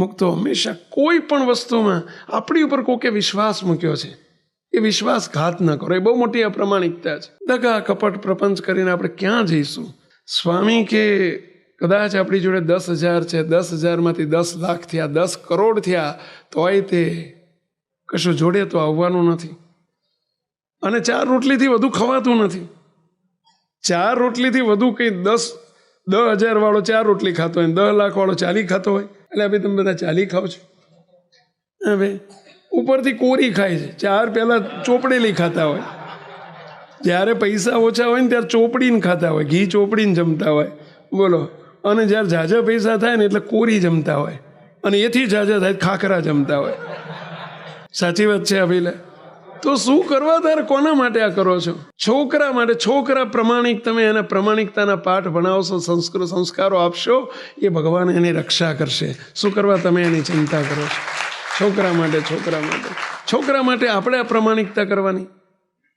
મુક્તો હંમેશા કોઈ પણ વસ્તુમાં આપણી ઉપર કોકે વિશ્વાસ મૂક્યો છે. એ વિશ્વાસઘાત ન કરો. એ બહુ મોટી અપ્રમાણિકતા છે. દગા કપટ પ્રપંચ કરીને આપણે ક્યાં જઈશું? સ્વામી કે કદાચ આપણી જોડે દસ હજાર છે, દસ હજારમાંથી દસ લાખ થયા, દસ કરોડ થયા, તોય તે કશું જોડે તો આવવાનું નથી. અને ચાર રોટલીથી વધુ ખવાતું નથી. ચાર રોટલીથી વધુ કંઈ દસ દસ હજાર વાળો ચાર રોટલી ખાતો હોય દસ લાખ વાળો ચાલી ખાતો હોય એટલે હવે તમે બધા ચાલી ખાઓ છો. હવે ઉપરથી કોરી ખાય છે. ચાર પહેલાં ચોપડેલી ખાતા હોય. જ્યારે પૈસા ઓછા હોય ને ત્યારે ચોપડીને ખાતા હોય. ઘી ચોપડીને જમતા હોય. બોલો. અને જ્યારે ઝાઝા પૈસા થાય ને એટલે કોરી જમતા હોય. અને એથી ઝાઝા થાય, ખાખરા જમતા હોય. સાચી વાત છે અભિલે તો શું કરવા તારે? કોના માટે આ કરો છો? છોકરા માટે, છોકરા પ્રમાણિક, તમે એને પ્રમાણિકતાના પાઠ ભણાવશો સંસ્કૃત સંસ્કારો આપશો, એ ભગવાન એની રક્ષા કરશે. શું કરવા તમે એની ચિંતા કરો છો? છોકરા માટે છોકરા માટે. છોકરા માટે આપણે આ પ્રમાણિકતા કરવાની?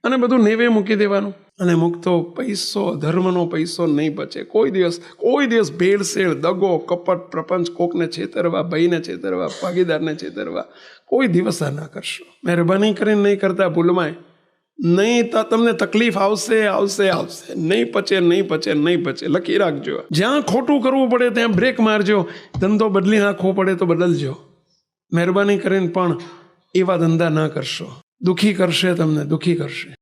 અને બધું નેવે મૂકી દેવાનું. અને મુક્તો પૈસો, ધર્મનો પૈસો નહીં બચે. કોઈ દિવસ કોઈ દિવસ ભેળસેળ, દગો, કપટ, પ્રપંચ કોકને છેતરવા, ભાઈને છેતરવા, ભાગીદારને છેતરવા, કોઈ દિવસ આ ના કરશો. મહેરબાની કરીને નહીં કરતા ભૂલમાંય. નહીં તો તમને તકલીફ આવશે આવશે આવશે. નહીં પચે નહીં પચે નહીં પચે. લખી રાખજો. જ્યાં ખોટું કરવું પડે ત્યાં બ્રેક મારજો. ધંધો બદલી નાખવો પડે તો બદલજો. મહેરબાની કરીને પણ એવા ધંધા ના કરશો. દુઃખી કરશે તમને દુઃખી કરશે.